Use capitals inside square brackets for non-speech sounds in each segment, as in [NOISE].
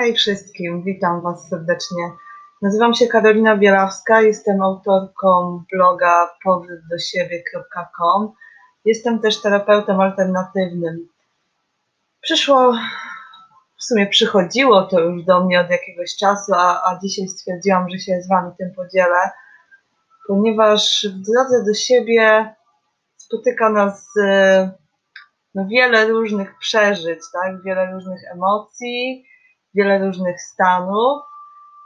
Hej wszystkim, witam Was serdecznie. Nazywam się Karolina Bielawska, jestem autorką bloga powrótdosiebie.com. Jestem też terapeutem alternatywnym. Przyszło, w sumie przychodziło to już do mnie od jakiegoś czasu, a, a dzisiaj stwierdziłam, że się z Wami tym podzielę, ponieważ w drodze do siebie spotyka nas e, no, wiele różnych przeżyć, tak? wiele różnych emocji, wiele różnych stanów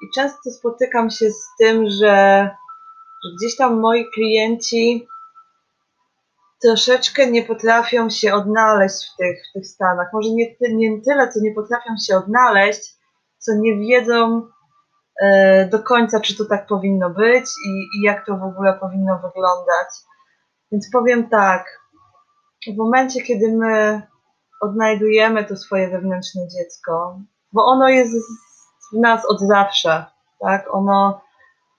i często spotykam się z tym, że, że gdzieś tam moi klienci troszeczkę nie potrafią się odnaleźć w tych, w tych stanach. Może nie, nie tyle, co nie potrafią się odnaleźć, co nie wiedzą e, do końca, czy to tak powinno być i, i jak to w ogóle powinno wyglądać. Więc powiem tak, w momencie, kiedy my odnajdujemy to swoje wewnętrzne dziecko, bo ono jest w nas od zawsze, tak? Ono,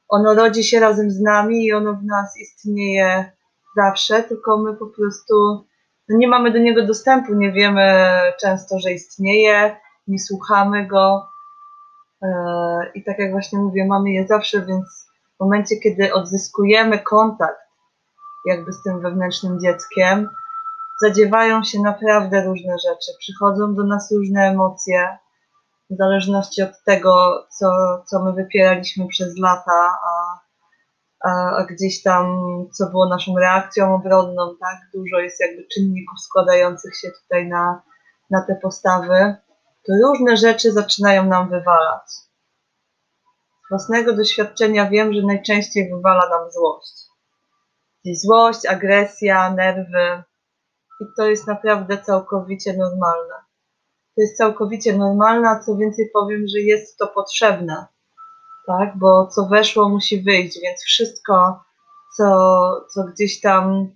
ono rodzi się razem z nami i ono w nas istnieje zawsze, tylko my po prostu no nie mamy do niego dostępu, nie wiemy często, że istnieje, nie słuchamy go. E, I tak jak właśnie mówię, mamy je zawsze, więc w momencie, kiedy odzyskujemy kontakt jakby z tym wewnętrznym dzieckiem, zadziewają się naprawdę różne rzeczy. Przychodzą do nas różne emocje, w zależności od tego, co, co my wypieraliśmy przez lata, a, a, a, gdzieś tam, co było naszą reakcją obronną, tak? Dużo jest jakby czynników składających się tutaj na, na te postawy. To różne rzeczy zaczynają nam wywalać. Z własnego doświadczenia wiem, że najczęściej wywala nam złość. Czyli złość, agresja, nerwy. I to jest naprawdę całkowicie normalne to jest całkowicie normalne, a co więcej powiem, że jest to potrzebne, tak, bo co weszło musi wyjść, więc wszystko, co, co gdzieś tam,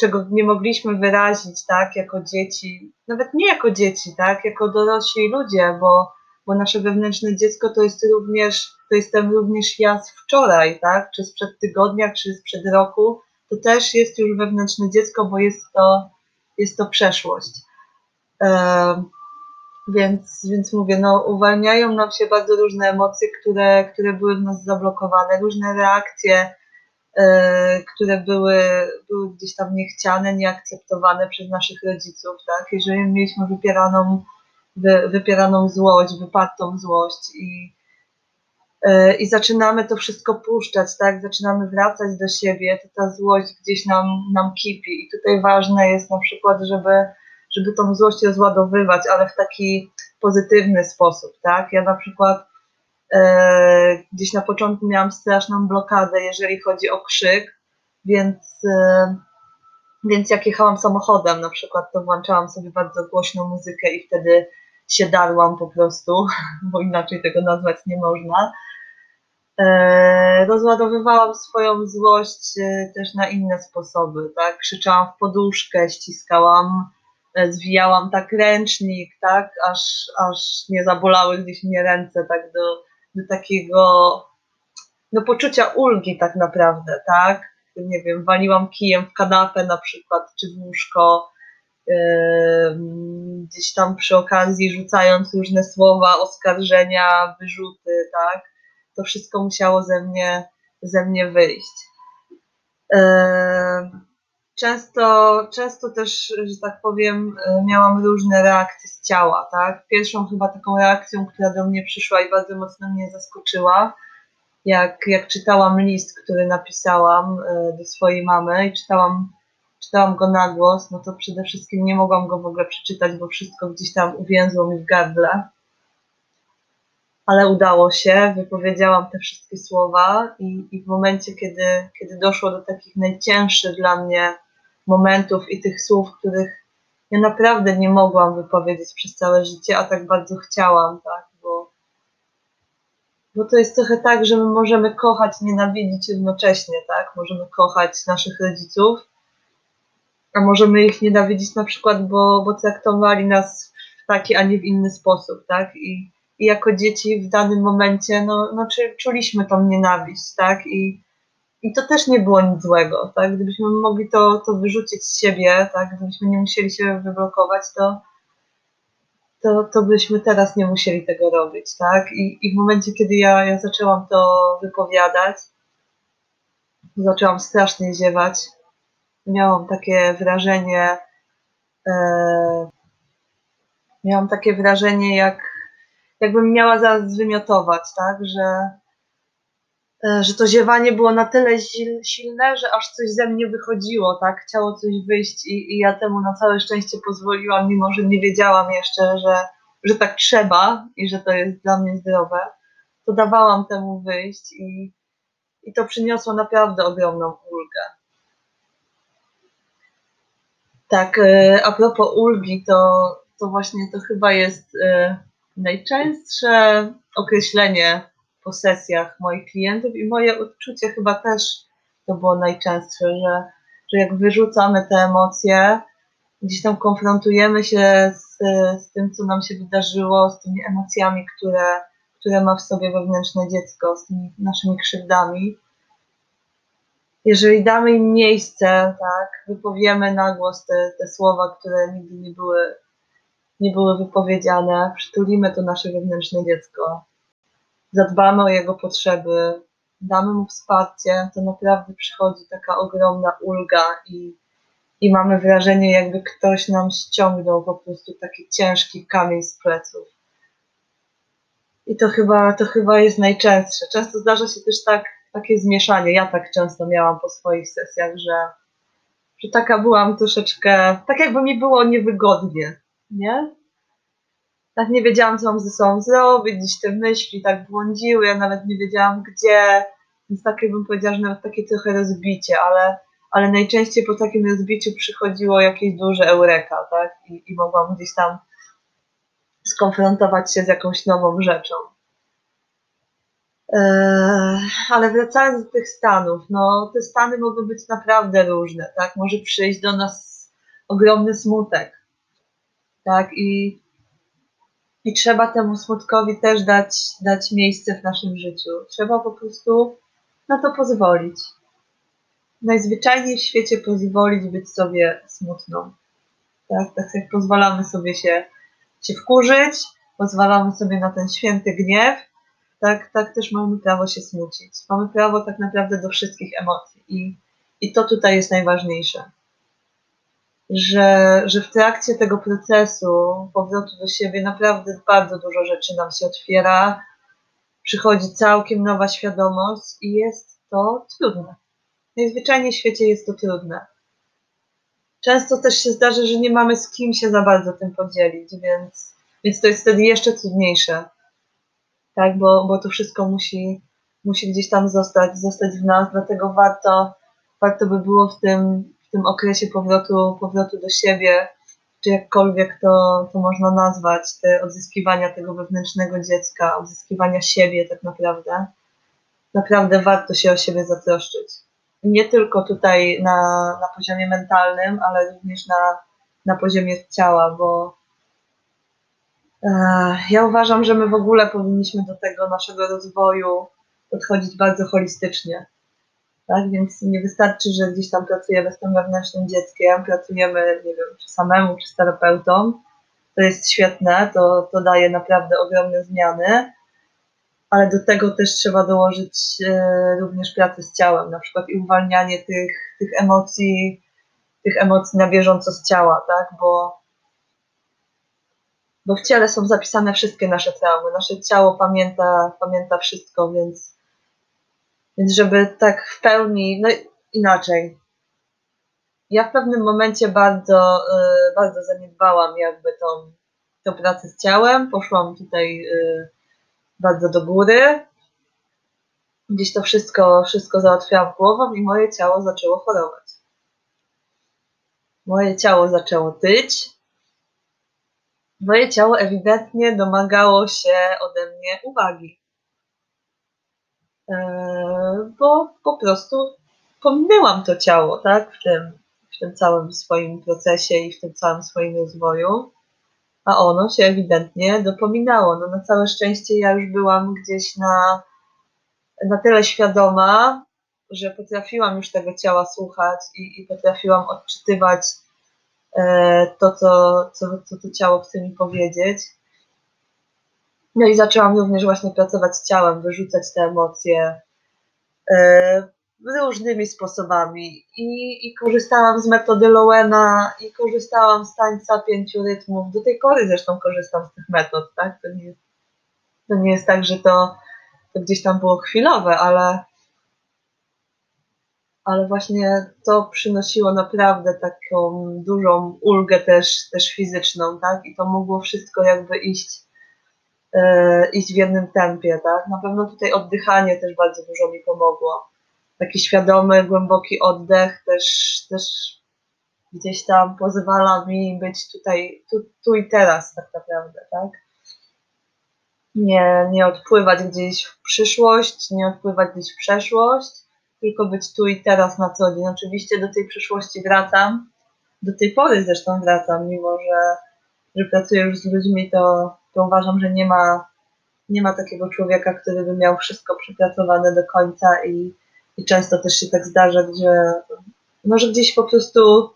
czego nie mogliśmy wyrazić, tak, jako dzieci, nawet nie jako dzieci, tak, jako dorośli ludzie, bo, bo nasze wewnętrzne dziecko to jest również, to jestem również ja z wczoraj, tak, czy sprzed tygodnia, czy sprzed roku, to też jest już wewnętrzne dziecko, bo jest to, jest to przeszłość. Więc, więc mówię, no uwalniają nam się bardzo różne emocje, które, które były w nas zablokowane, różne reakcje, e, które były, były gdzieś tam niechciane, nieakceptowane przez naszych rodziców, tak? Jeżeli mieliśmy wypieraną, wy, wypieraną złość, wypartą złość i, e, i zaczynamy to wszystko puszczać, tak? Zaczynamy wracać do siebie, to ta złość gdzieś nam, nam kipi i tutaj ważne jest na przykład, żeby żeby tą złość rozładowywać, ale w taki pozytywny sposób, tak? Ja na przykład e, gdzieś na początku miałam straszną blokadę, jeżeli chodzi o krzyk, więc, e, więc jak jechałam samochodem na przykład, to włączałam sobie bardzo głośną muzykę i wtedy się darłam po prostu, [LAUGHS] bo inaczej tego nazwać nie można. E, rozładowywałam swoją złość e, też na inne sposoby, tak? Krzyczałam w poduszkę, ściskałam zwijałam tak ręcznik, tak, aż, aż nie zabolały gdzieś mnie ręce, tak do, do takiego no, poczucia ulgi tak naprawdę, tak, nie wiem, waliłam kijem w kanapę na przykład, czy w łóżko, yy, gdzieś tam przy okazji rzucając różne słowa, oskarżenia, wyrzuty, tak, to wszystko musiało ze mnie, ze mnie wyjść. Yy, często, często też, że tak powiem, e, miałam różne reakcje z ciała, tak? Pierwszą chyba taką reakcją, która do mnie przyszła i bardzo mocno mnie zaskoczyła, jak, jak czytałam list, który napisałam e, do swojej mamy i czytałam, czytałam go na głos, no to przede wszystkim nie mogłam go w ogóle przeczytać, bo wszystko gdzieś tam uwięzło mi w gardle. Ale udało się, wypowiedziałam te wszystkie słowa i, i w momencie, kiedy, kiedy doszło do takich najcięższych dla mnie momentów i tych słów, których ja naprawdę nie mogłam wypowiedzieć przez całe życie, a tak bardzo chciałam, tak, bo, bo to jest trochę tak, że my możemy kochać, nienawidzić jednocześnie, tak, możemy kochać naszych rodziców, a możemy ich nienawidzić na przykład, bo, bo traktowali nas w taki, a nie w inny sposób, tak, i, i jako dzieci w danym momencie, no, no czuliśmy tą nienawiść, tak, i i to też nie było nic złego, tak? Gdybyśmy mogli to, to wyrzucić z siebie, tak? Gdybyśmy nie musieli się wyblokować, to, to, to byśmy teraz nie musieli tego robić, tak? I, i w momencie, kiedy ja, ja zaczęłam to wypowiadać, zaczęłam strasznie ziewać. Miałam takie wrażenie, e, miałam takie wrażenie, jak jakbym miała zaraz zwymiotować, tak? Że, że to ziewanie było na tyle silne, że aż coś ze mnie wychodziło, tak? Chciało coś wyjść i, i ja temu na całe szczęście pozwoliłam, mimo że nie wiedziałam jeszcze, że, że tak trzeba i że to jest dla mnie zdrowe. To dawałam temu wyjść i, i to przyniosło naprawdę ogromną ulgę. Tak, e, a propos ulgi, to, to właśnie to chyba jest e, najczęstsze określenie po sesjach moich klientów i moje odczucie chyba też to było najczęstsze, że, że jak wyrzucamy te emocje, gdzieś tam konfrontujemy się z, z tym, co nam się wydarzyło, z tymi emocjami, które, które ma w sobie wewnętrzne dziecko, z tymi naszymi krzywdami. Jeżeli damy im miejsce, tak, wypowiemy na głos te, te słowa, które nigdy nie były nie były wypowiedziane, przytulimy to nasze wewnętrzne dziecko, zadbamy o jego potrzeby, damy mu wsparcie, to naprawdę przychodzi taka ogromna ulga i, i mamy wrażenie, jakby ktoś nam ściągnął po prostu taki ciężki kamień z pleców. I to chyba, to chyba jest najczęstsze. Często zdarza się też tak, takie zmieszanie. Ja tak często miałam po swoich sesjach, że, że taka byłam troszeczkę, tak jakby mi było niewygodnie nie? Tak nie wiedziałam, co mam ze sobą zrobić, gdzieś te myśli tak błądziły, ja nawet nie wiedziałam gdzie, więc takie bym powiedziała, że nawet takie trochę rozbicie, ale, ale najczęściej po takim rozbiciu przychodziło jakieś duże eureka, tak? I, i mogłam gdzieś tam skonfrontować się z jakąś nową rzeczą. Eee, ale wracając do tych stanów, no te stany mogą być naprawdę różne, tak? Może przyjść do nas ogromny smutek, tak? I, i trzeba temu smutkowi też dać, dać miejsce w naszym życiu. Trzeba po prostu na to pozwolić. Najzwyczajniej w świecie pozwolić być sobie smutną. Tak, tak jak pozwalamy sobie się, się wkurzyć, pozwalamy sobie na ten święty gniew, tak, tak też mamy prawo się smucić. Mamy prawo tak naprawdę do wszystkich emocji i, i to tutaj jest najważniejsze że, że w trakcie tego procesu powrotu do siebie naprawdę bardzo dużo rzeczy nam się otwiera, przychodzi całkiem nowa świadomość i jest to trudne. Najzwyczajniej w świecie jest to trudne. Często też się zdarza, że nie mamy z kim się za bardzo tym podzielić, więc, więc to jest wtedy jeszcze trudniejsze. Tak, bo, bo to wszystko musi, musi gdzieś tam zostać, zostać w nas, dlatego warto, warto by było w tym tym okresie powrotu, powrotu do siebie, czy jakkolwiek to, to można nazwać, te odzyskiwania tego wewnętrznego dziecka, odzyskiwania siebie tak naprawdę, naprawdę warto się o siebie zatroszczyć. Nie tylko tutaj na, na poziomie mentalnym, ale również na, na poziomie ciała, bo e, ja uważam, że my w ogóle powinniśmy do tego naszego rozwoju podchodzić bardzo holistycznie tak? Więc nie wystarczy, że gdzieś tam pracujemy z tym wewnętrznym dzieckiem, pracujemy, nie wiem, czy samemu, czy z terapeutą. To jest świetne, to, to daje naprawdę ogromne zmiany, ale do tego też trzeba dołożyć e, również pracę z ciałem, na przykład i uwalnianie tych, tych emocji, tych emocji na bieżąco z ciała, tak? Bo, bo w ciele są zapisane wszystkie nasze traumy. Nasze ciało pamięta, pamięta wszystko, więc więc żeby tak w pełni, no inaczej. Ja w pewnym momencie bardzo, y, bardzo zaniedbałam jakby tą, tą pracę z ciałem. Poszłam tutaj y, bardzo do góry. Gdzieś to wszystko, wszystko załatwiałam głową i moje ciało zaczęło chorować. Moje ciało zaczęło tyć. Moje ciało ewidentnie domagało się ode mnie uwagi. Bo po prostu pominęłam to ciało, tak, w tym, w tym całym swoim procesie i w tym całym swoim rozwoju, a ono się ewidentnie dopominało. No na całe szczęście ja już byłam gdzieś na, na tyle świadoma, że potrafiłam już tego ciała słuchać i, i potrafiłam odczytywać e, to, co, co, co to ciało chce mi powiedzieć. No i zaczęłam również właśnie pracować z ciałem, wyrzucać te emocje różnymi sposobami. I, I korzystałam z metody Lowena, i korzystałam z tańca pięciu rytmów. Do tej pory zresztą korzystam z tych metod, tak? To nie, to nie jest tak, że to, to gdzieś tam było chwilowe, ale, ale właśnie to przynosiło naprawdę taką dużą ulgę też, też fizyczną, tak? I to mogło wszystko jakby iść, e, iść w jednym tempie, tak? Na pewno tutaj oddychanie też bardzo dużo mi pomogło. Taki świadomy, głęboki oddech też, też gdzieś tam pozwala mi być tutaj, tu, tu i teraz tak naprawdę, tak? Nie, nie odpływać gdzieś w przyszłość, nie odpływać gdzieś w przeszłość, tylko być tu i teraz na co dzień. Oczywiście do tej przyszłości wracam, do tej pory zresztą wracam, mimo że, że pracuję już z ludźmi, to, to uważam, że nie ma, nie ma takiego człowieka, który by miał wszystko przepracowane do końca i, i często też się tak zdarza, że, no, że gdzieś po prostu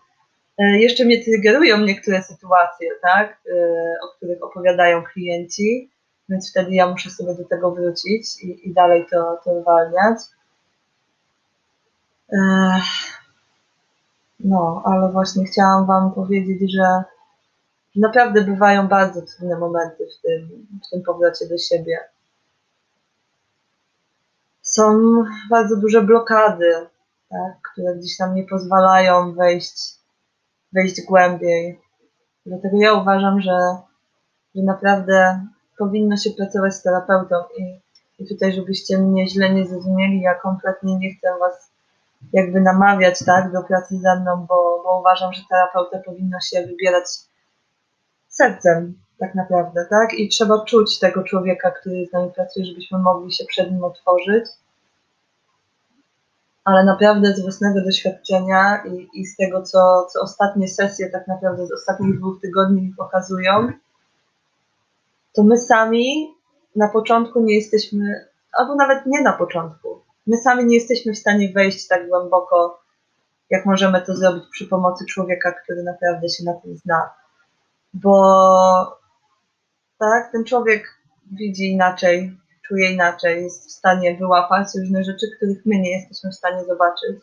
e, jeszcze mnie triggerują niektóre sytuacje, tak, e, o których opowiadają klienci, więc wtedy ja muszę sobie do tego wrócić i, i dalej to, to uwalniać. No, ale właśnie chciałam Wam powiedzieć, że naprawdę bywają bardzo trudne momenty w tym, w tym powrocie do siebie. Są bardzo duże blokady, tak, które gdzieś nam nie pozwalają wejść, wejść głębiej. Dlatego ja uważam, że, że naprawdę powinno się pracować z terapeutą i, i tutaj, żebyście mnie źle nie zrozumieli, ja kompletnie nie chcę Was jakby namawiać tak, do pracy ze mną, bo, bo uważam, że terapeuta powinno się wybierać sercem tak naprawdę, tak? I trzeba czuć tego człowieka, który z nami pracuje, żebyśmy mogli się przed nim otworzyć. Ale naprawdę z własnego doświadczenia i, i z tego, co, co ostatnie sesje tak naprawdę z ostatnich dwóch tygodni mi pokazują, to my sami na początku nie jesteśmy, albo nawet nie na początku, my sami nie jesteśmy w stanie wejść tak głęboko, jak możemy to zrobić przy pomocy człowieka, który naprawdę się na tym zna. Bo tak, ten człowiek widzi inaczej, czuje inaczej, jest w stanie wyłapać różne rzeczy, których my nie jesteśmy w stanie zobaczyć.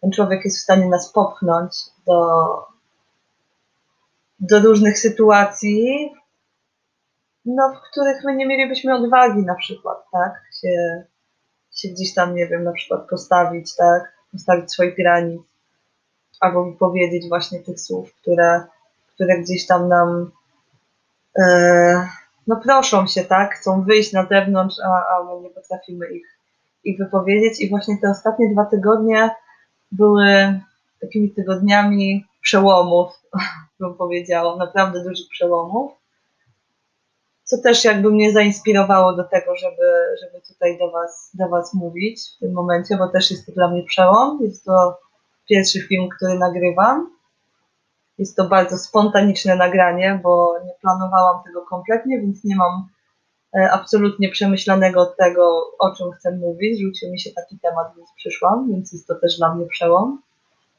Ten człowiek jest w stanie nas popchnąć do, do różnych sytuacji, no, w których my nie mielibyśmy odwagi na przykład, tak, się się gdzieś tam, nie wiem, na przykład postawić, tak, postawić swoich granic, albo wypowiedzieć właśnie tych słów, które, które gdzieś tam nam e, no proszą się, tak, chcą wyjść na zewnątrz, a, a my nie potrafimy ich, ich wypowiedzieć i właśnie te ostatnie dwa tygodnie były takimi tygodniami przełomów, [LAUGHS] bym powiedziała, naprawdę dużych przełomów co też jakby mnie zainspirowało do tego, żeby, żeby tutaj do was, do was mówić w tym momencie, bo też jest to dla mnie przełom. Jest to pierwszy film, który nagrywam. Jest to bardzo spontaniczne nagranie, bo nie planowałam tego kompletnie, więc nie mam e, absolutnie przemyślanego tego, o czym chcę mówić. Rzucił mi się taki temat, więc przyszłam, więc jest to też dla mnie przełom.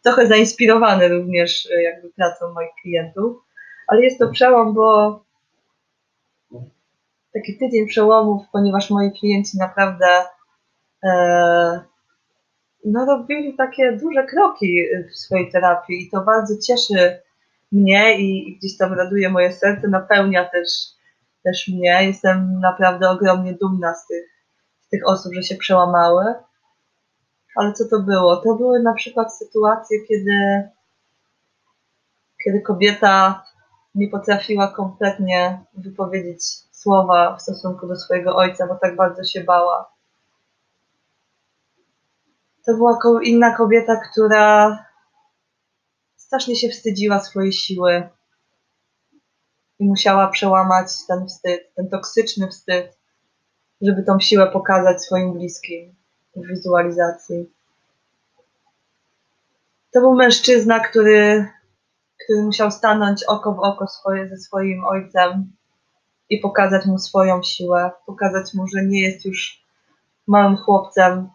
Trochę zainspirowany również e, jakby pracą moich klientów, ale jest to przełom, bo taki tydzień przełomów, ponieważ moi klienci naprawdę e, no, robili takie duże kroki w swojej terapii i to bardzo cieszy mnie i, i gdzieś tam raduje moje serce, napełnia też, też mnie. Jestem naprawdę ogromnie dumna z tych, z tych osób, że się przełamały. Ale co to było? To były na przykład sytuacje, kiedy, kiedy kobieta nie potrafiła kompletnie wypowiedzieć słowa w stosunku do swojego ojca, bo tak bardzo się bała. To była inna kobieta, która strasznie się wstydziła swojej siły i musiała przełamać ten wstyd, ten toksyczny wstyd, żeby tą siłę pokazać swoim bliskim w wizualizacji. To był mężczyzna, który, który musiał stanąć oko w oko swoje, ze swoim ojcem i pokazać mu swoją siłę, pokazać mu, że nie jest już małym chłopcem,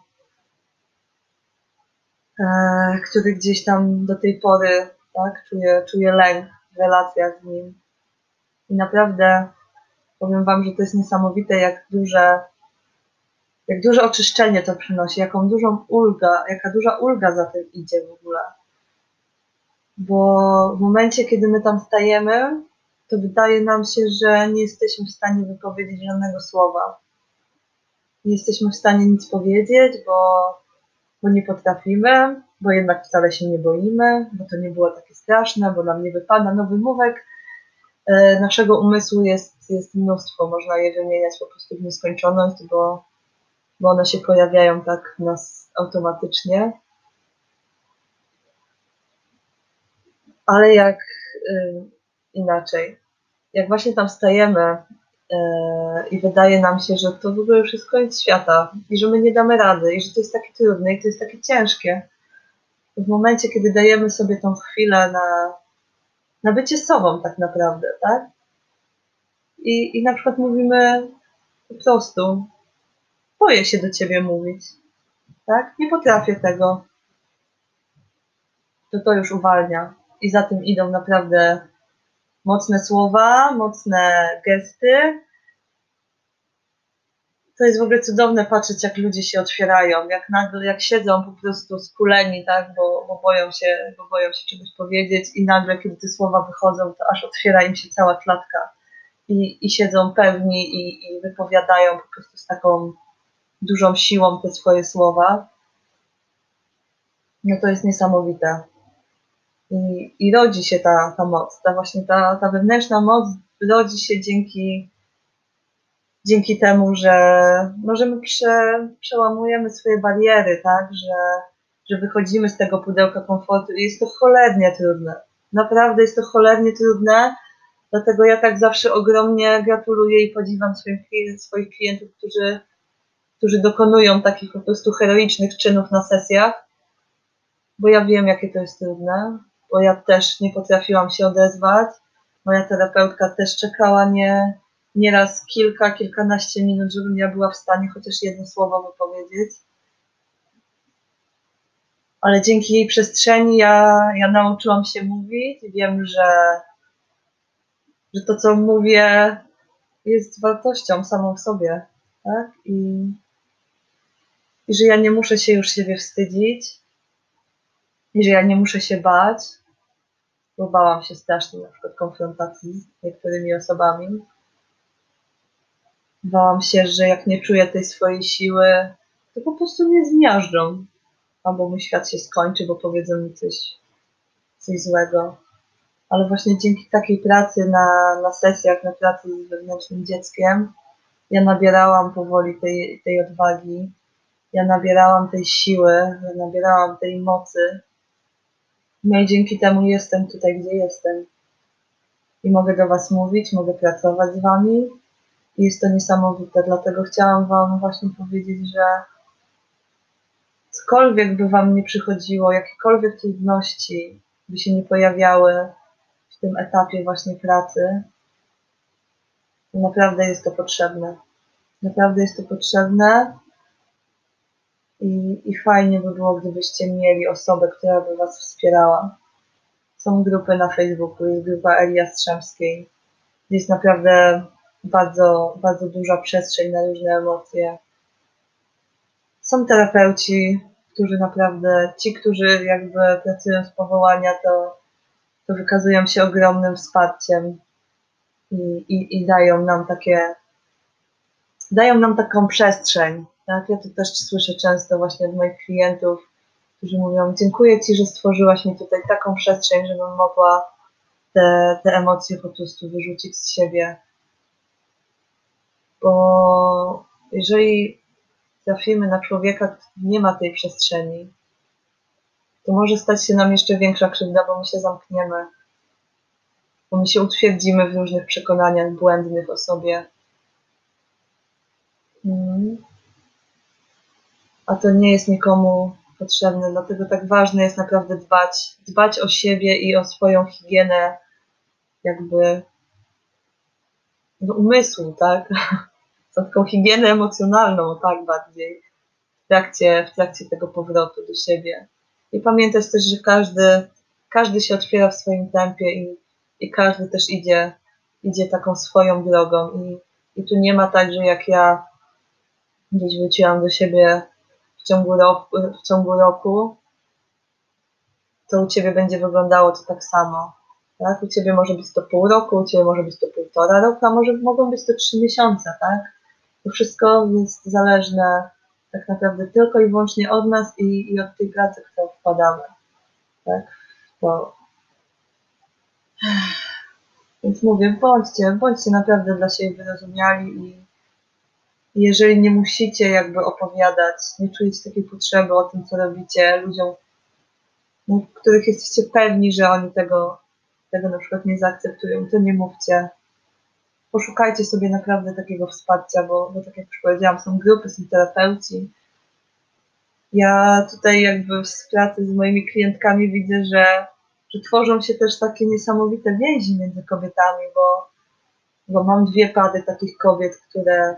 który gdzieś tam do tej pory tak? Czuję, czuję lęk w relacjach z nim. I naprawdę powiem Wam, że to jest niesamowite, jak duże, jak duże oczyszczenie to przynosi, jaką dużą ulga, jaka duża ulga za tym idzie w ogóle. Bo w momencie, kiedy my tam stajemy, to wydaje nam się, że nie jesteśmy w stanie wypowiedzieć żadnego słowa. Nie jesteśmy w stanie nic powiedzieć, bo, bo nie potrafimy, bo jednak wcale się nie boimy, bo to nie było takie straszne, bo nam nie wypada. No wymówek e, naszego umysłu jest, jest mnóstwo, można je wymieniać po prostu w nieskończoność, bo, bo one się pojawiają tak w nas automatycznie. Ale jak y, inaczej, jak właśnie tam stajemy i wydaje nam się, że to w ogóle już jest koniec świata i że my nie damy rady i że to jest takie trudne i to jest takie ciężkie, w momencie, kiedy dajemy sobie tą chwilę na, na bycie sobą tak naprawdę, tak? I, I na przykład mówimy po prostu, boję się do ciebie mówić, tak? Nie potrafię tego. To to już uwalnia. I za tym idą naprawdę mocne słowa, mocne gesty, to jest w ogóle cudowne patrzeć, jak ludzie się otwierają, jak nagle, jak siedzą po prostu skuleni, tak, bo, bo, boją się, bo boją się czegoś powiedzieć i nagle, kiedy te słowa wychodzą, to aż otwiera im się cała klatka i, i siedzą pewni i, i wypowiadają po prostu z taką dużą siłą te swoje słowa. No to jest niesamowite. I, i rodzi się ta, ta moc, ta właśnie ta, ta wewnętrzna moc rodzi się dzięki dzięki temu, że, no, że my prze, przełamujemy swoje bariery, tak, że, że wychodzimy z tego pudełka komfortu. I jest to cholernie trudne. Naprawdę jest to cholernie trudne, dlatego ja tak zawsze ogromnie gratuluję i podziwiam swoich, swoich klientów, którzy, którzy dokonują takich po prostu heroicznych czynów na sesjach, bo ja wiem, jakie to jest trudne, bo ja też nie potrafiłam się odezwać, moja terapeutka też czekała nie, nieraz kilka, kilkanaście minut, żebym ja była w stanie chociaż jedno słowo wypowiedzieć. Ale dzięki jej przestrzeni ja, ja nauczyłam się mówić. Wiem, że, że to, co mówię, jest wartością samą w sobie. Tak? I, I że ja nie muszę się już siebie wstydzić. I że ja nie muszę się bać. Bo bałam się strasznie na przykład konfrontacji z niektórymi osobami Bałam się, że jak nie czuję tej swojej siły, to po prostu mnie zmiażdżą. Albo mój świat się skończy, bo powiedzą mi coś, coś złego. Ale właśnie dzięki takiej pracy na, na sesjach, na pracy z wewnętrznym dzieckiem, ja nabierałam powoli tej, tej odwagi, ja nabierałam tej siły, ja nabierałam tej mocy. No i dzięki temu jestem tutaj, gdzie jestem. I mogę do Was mówić, mogę pracować z Wami, jest to niesamowite, dlatego chciałam Wam właśnie powiedzieć, że cokolwiek by Wam nie przychodziło, jakiekolwiek trudności by się nie pojawiały w tym etapie właśnie pracy, naprawdę jest to potrzebne. Naprawdę jest to potrzebne i, i fajnie by było, gdybyście mieli osobę, która by Was wspierała. Są grupy na Facebooku, jest grupa Elia Strzemskiej, jest naprawdę bardzo, bardzo duża przestrzeń na różne emocje. Są terapeuci, którzy naprawdę, ci, którzy jakby pracują z powołania, to, to wykazują się ogromnym wsparciem i, i, i dają nam takie, dają nam taką przestrzeń. Tak? Ja to też słyszę często właśnie od moich klientów, którzy mówią, dziękuję Ci, że stworzyłaś mi tutaj taką przestrzeń, żebym mogła te, te emocje po prostu wyrzucić z siebie bo jeżeli trafimy na człowieka, który nie ma tej przestrzeni, to może stać się nam jeszcze większa krzywda, bo my się zamkniemy, bo my się utwierdzimy w różnych przekonaniach błędnych o sobie. Mm. A to nie jest nikomu potrzebne, dlatego tak ważne jest naprawdę dbać, dbać o siebie i o swoją higienę jakby umysłu, tak? [LAUGHS] za taką higienę emocjonalną, tak bardziej, w trakcie, w trakcie tego powrotu do siebie. I pamiętać też, że każdy, każdy się otwiera w swoim tempie i, i każdy też idzie, idzie taką swoją drogą i, i tu nie ma tak, że jak ja gdzieś wróciłam do siebie ciągu roku, w ciągu roku to u Ciebie będzie wyglądało to tak samo. Tak? U Ciebie może być to pół roku, u Ciebie może być to półtora roku, a może mogą być to trzy miesiące, tak? To wszystko jest zależne tak naprawdę tylko i wyłącznie od nas i, i od tej pracy, którą wkładamy. Tak? To... Więc mówię, bądźcie, bądźcie naprawdę dla siebie wyrozumiali i jeżeli nie musicie jakby opowiadać, nie czujecie takiej potrzeby o tym, co robicie ludziom, no, których jesteście pewni, że oni tego, tego na przykład nie zaakceptują, to nie mówcie. Poszukajcie sobie naprawdę takiego wsparcia, bo, bo tak jak już powiedziałam, są grupy, są terapeuci. Ja tutaj jakby w pracy z moimi klientkami widzę, że, że tworzą się też takie niesamowite więzi między kobietami, bo, bo mam dwie pady takich kobiet, które,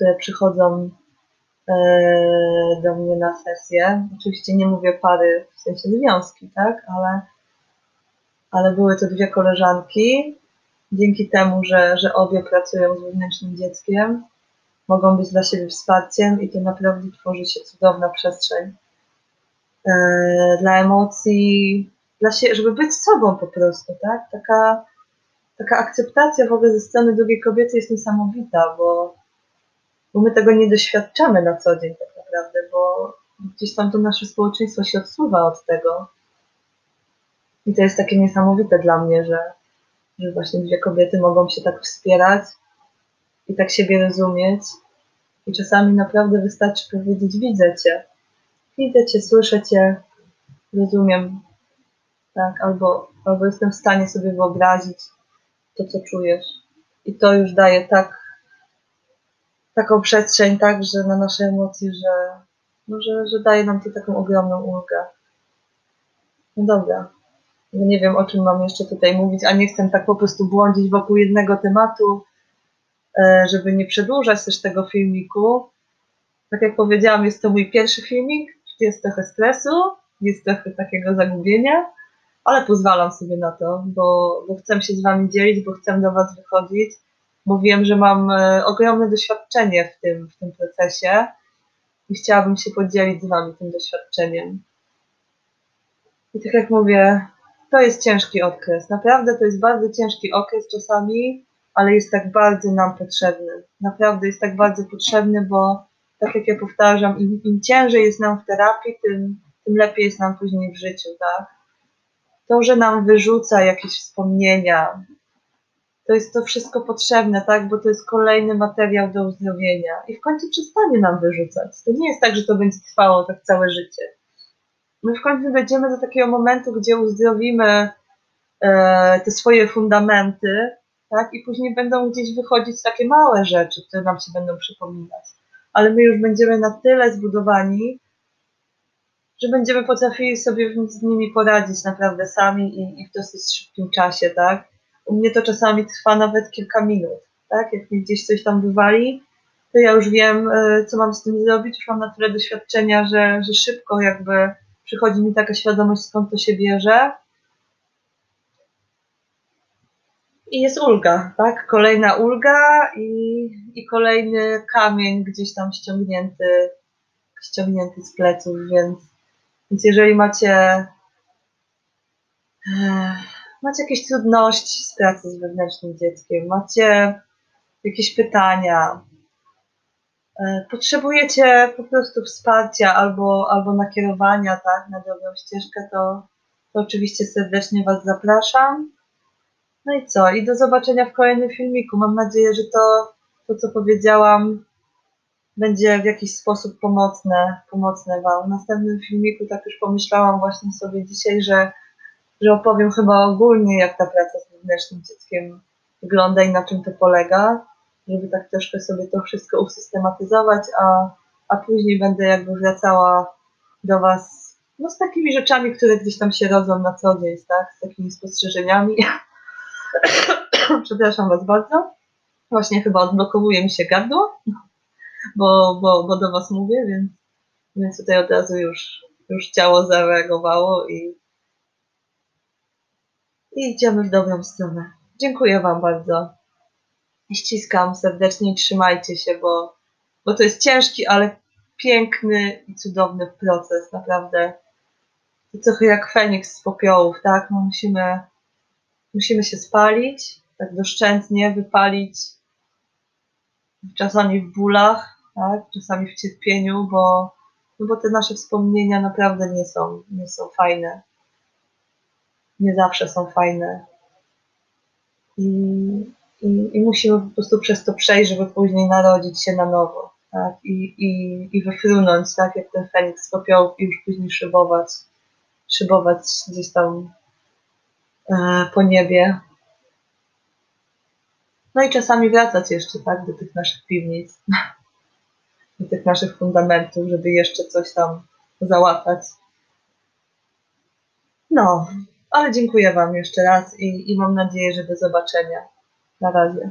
które przychodzą e, do mnie na sesję. Oczywiście nie mówię pary w sensie związki, tak, ale, ale były to dwie koleżanki. Dzięki temu, że, że obie pracują z wewnętrznym dzieckiem, mogą być dla siebie wsparciem i to naprawdę tworzy się cudowna przestrzeń e, dla emocji, dla żeby być sobą po prostu, tak? Taka, taka akceptacja w ogóle ze strony drugiej kobiety jest niesamowita, bo, bo my tego nie doświadczamy na co dzień tak naprawdę, bo gdzieś tam to nasze społeczeństwo się odsuwa od tego. I to jest takie niesamowite dla mnie, że, że właśnie dwie kobiety mogą się tak wspierać i tak siebie rozumieć. I czasami naprawdę wystarczy powiedzieć: Widzę cię, widzę cię, słyszę cię, rozumiem, tak, albo, albo jestem w stanie sobie wyobrazić to, co czujesz. I to już daje tak, taką przestrzeń, tak, że na nasze emocje, że, no, że, że daje nam to taką ogromną ulgę. No dobra. No nie wiem, o czym mam jeszcze tutaj mówić, a nie chcę tak po prostu błądzić wokół jednego tematu, e, żeby nie przedłużać też tego filmiku. Tak jak powiedziałam, jest to mój pierwszy filmik, jest trochę stresu, jest trochę takiego zagubienia, ale pozwalam sobie na to, bo, bo chcę się z Wami dzielić, bo chcę do Was wychodzić, bo wiem, że mam e, ogromne doświadczenie w tym, w tym procesie i chciałabym się podzielić z Wami tym doświadczeniem. I tak jak mówię, to jest ciężki okres. Naprawdę to jest bardzo ciężki okres czasami, ale jest tak bardzo nam potrzebny. Naprawdę jest tak bardzo potrzebny, bo tak jak ja powtarzam, im, im ciężej jest nam w terapii, tym, tym lepiej jest nam później w życiu, tak? To, że nam wyrzuca jakieś wspomnienia, to jest to wszystko potrzebne, tak? Bo to jest kolejny materiał do uzdrowienia i w końcu przestanie nam wyrzucać. To nie jest tak, że to będzie trwało tak całe życie my w końcu dojdziemy do takiego momentu, gdzie uzdrowimy e, te swoje fundamenty, tak? I później będą gdzieś wychodzić takie małe rzeczy, które nam się będą przypominać. Ale my już będziemy na tyle zbudowani, że będziemy potrafili sobie z nimi poradzić naprawdę sami i, i w dosyć szybkim czasie, tak? U mnie to czasami trwa nawet kilka minut, tak? Jak mi gdzieś coś tam wywali, to ja już wiem, e, co mam z tym zrobić, już mam na tyle doświadczenia, że, że szybko jakby przychodzi mi taka świadomość, skąd to się bierze. I jest ulga, tak? Kolejna ulga i, i kolejny kamień gdzieś tam ściągnięty, ściągnięty z pleców, więc, więc jeżeli macie eh, macie jakieś trudności z pracy z wewnętrznym dzieckiem, macie jakieś pytania, E, potrzebujecie po prostu wsparcia albo, albo nakierowania tak, na dobrą ścieżkę, to, to oczywiście serdecznie Was zapraszam. No i co? I do zobaczenia w kolejnym filmiku. Mam nadzieję, że to, to co powiedziałam, będzie w jakiś sposób pomocne, pomocne Wam. W następnym filmiku tak już pomyślałam właśnie sobie dzisiaj, że, że opowiem chyba ogólnie, jak ta praca z wewnętrznym dzieckiem wygląda i na czym to polega żeby tak troszkę sobie to wszystko usystematyzować, a, a później będę jakby wracała do Was no, z takimi rzeczami, które gdzieś tam się rodzą na co dzień, tak? Z takimi spostrzeżeniami. [COUGHS] Przepraszam Was bardzo. Właśnie chyba odblokowuje mi się gardło, bo, bo, bo do Was mówię, więc, więc tutaj od razu już, już ciało zareagowało i, i idziemy w dobrą stronę. Dziękuję Wam bardzo. Ściskam serdecznie trzymajcie się, bo, bo to jest ciężki, ale piękny i cudowny proces, naprawdę. To trochę jak Feniks z popiołów, tak? No musimy, musimy się spalić, tak doszczętnie wypalić, czasami w bólach, tak? Czasami w cierpieniu, bo, no bo te nasze wspomnienia naprawdę nie są, nie są fajne. Nie zawsze są fajne. I, i, I musimy po prostu przez to przejść, żeby później narodzić się na nowo. Tak? I, i, I wyfrunąć, tak? Jak ten Feniks z i już później szybować. Szybować gdzieś tam e, po niebie. No i czasami wracać jeszcze, tak? Do tych naszych piwnic. [LAUGHS] Do tych naszych fundamentów, żeby jeszcze coś tam załatać. No, ale dziękuję Wam jeszcze raz i, i mam nadzieję, że do zobaczenia. Na razie.